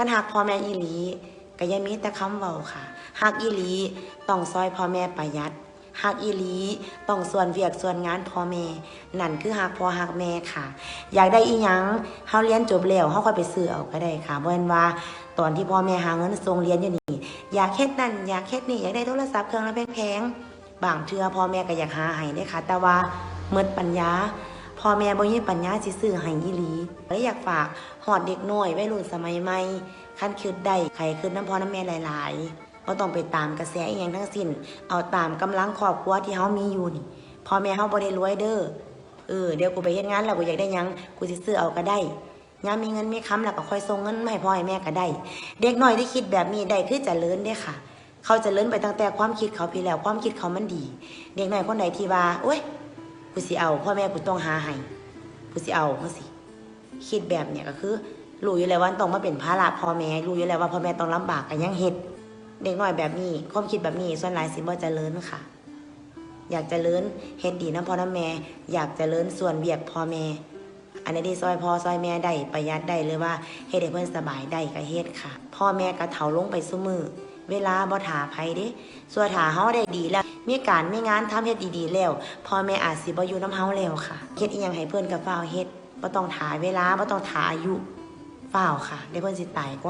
คันหักพ่อแม่อีหลีก็ย่ามีแต่คำเว้าค่ะหักอีหลีต้องซอยพ่อแม่ประหยัดหักอีหลีต้องส่วนเวียกส่วนงานพ่อแม่นั่นคือหักพ่อหักแม่ค่ะ อยากได้อีหยังเฮาเรียนจบแล้วเฮาค่อยไปซื้อเอาก็ได้ค่ะบ่แม่นว่าตอนที่พ่อแม่หาเงินส่งเรียนอยู่นี่อยากเฮ็ดนั่นอยากเฮ็ดนี่อยากได้โทรศัพท์เครื่องละแพงๆบางเทื่อพ่อแม่ก็อยากหาให้เด้ค่ะ แต่ว่าหมดปัญญา พ่อแม่บ่มีปัญญาสิซื้อให้อีหลีเลยอยากฝากหอดเด็กน้อยวัยรุ่นสมัยใหม่คันคิดได้ใครคิดน้ำพ่อน้ำแม่หลายๆบ่ต้องไปตามกระแสอีหยังทั้งสิ้น เอาตามกำลังครอบครัวที่เฮามีอยู่นี่พ่อแม่เฮาบ่ได้รวยเด้อเออเดี๋ยวกูไปเฮ็ดงานแล้วกูอยากได้ยังกูสิซื้อเอาก็ได้ยามมีเงินมีคำแล้วก็ค่อยส่งเงินมาให้พ่อให้แม่ก็ได้ เด็กน้อยที่คิดแบบนี้ได้คือจะเจริญเด้ค่ะ เขาจะเจริญไปตั้งแต่ความคิดเขาพี่แล้วความคิดเขามันดี เด็กน้อยคนใดที่ว่าโอ๊ย กูสิเอาพ่อแม่กูต้องหาให้กูสิเอาเขาสิ คิดแบบเนี่ยก็คือรู้อยู่แล้วว่าต้องมาเป็นภาระพ่อแม่รู้อยู่แล้วว่าพ่อแม่ต้องลำบากกันยังเฮ็ดเด็กน้อยแบบนี้ความคิดแบบนี้ส่วนหลายสิบ่เจริญค่ะ อยากเจริญเฮ็ดดีนะพ่อนะแม่อยากเจริญส่วนเวียกพ่อแม่อันนี้ที่ซอยพ่อซอยแม่ได้ประหยัดได้หรือว่าเฮ็ดให้เพิ่อนสบายได้ก็เฮ็ดค่ะ พ่อแม่ก็เฒ่าลงไปซุมือ เวลาบ่ถาไผเด้ส่วนถาเฮาได้ดีแล้ว มีการมีงานทำเฮ็ดดีๆแล้วพ่อแม่อาจสิบ่อยู่นํเฮาแล้วค่ะเฮ็ดอีหยังให้เพิ่นก็ฟ้าวเฮ็ดบ่ต้องถาเวลาบ่ต้องถาอายุฟ้าวค่ะเดี๋ยวเพิ่นสิตายก่อน